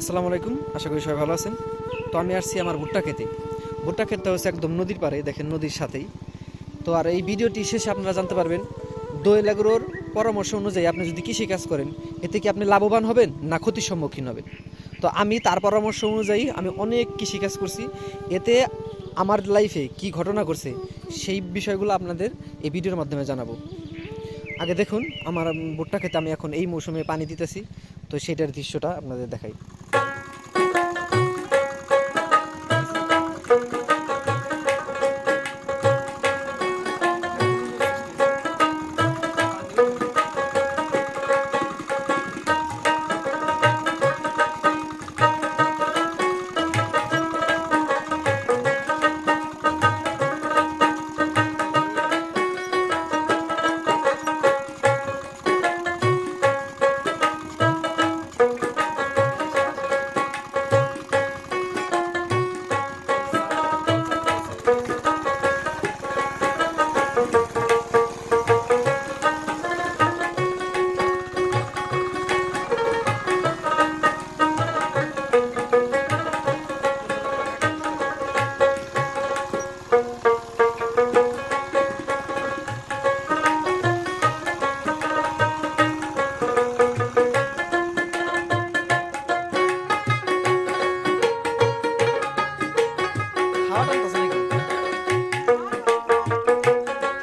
আসসালামু আলাইকুম, আশা করি সবাই ভালো আছেন। তো আমি আসছি আমার ভুট্টা খেতে। ভুট্টা ক্ষেতটা হচ্ছে একদম নদীর পাড়ে, দেখেন নদীর সাথেই। তো আর এই ভিডিওটি শেষে আপনারা জানতে পারবেন দোয়েল এগ্রোর পরামর্শ অনুযায়ী আপনি যদি কৃষি কাজ করেন, এতে কি আপনি লাভবান হবেন না ক্ষতির সম্মুখীন হবেন? তো আমি তার পরামর্শ অনুযায়ী আমি অনেক কৃষি কাজ করছি। এতে আমার লাইফে কি ঘটনা ঘটছে, সেই বিষয়গুলো আপনাদের এই ভিডিওর মাধ্যমে জানাব। আগে দেখুন, আমার ভুট্টা খেতে আমি এখন এই মৌসুমে পানি দিতেছি। তো সেটার দৃশ্যটা আপনাদের দেখাই।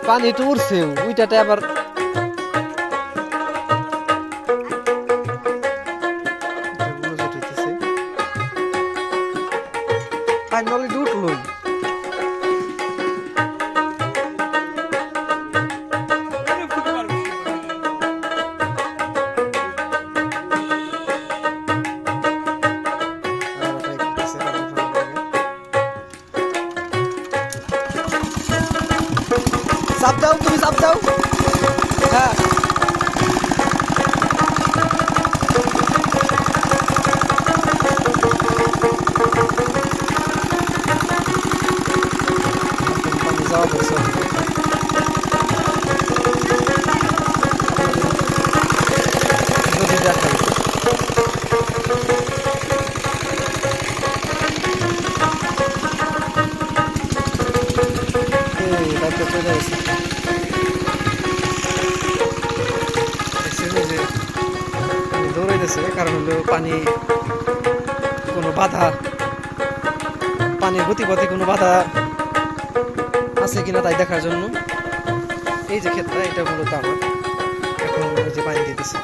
পানি তো উঠছে ওইটাতে আবার পানি already চাপ দাও তুমি চাপ দাও হ্যাঁ দৌড়াইতেছে কারণ হলো পানি, কোনো বাধা, পানির গতিপথে কোনো বাধা আছে কিনা তাই দেখার জন্য। এই যে ক্ষেত্রে এটা মূলত আমার এখন যে পানি দিতেছে।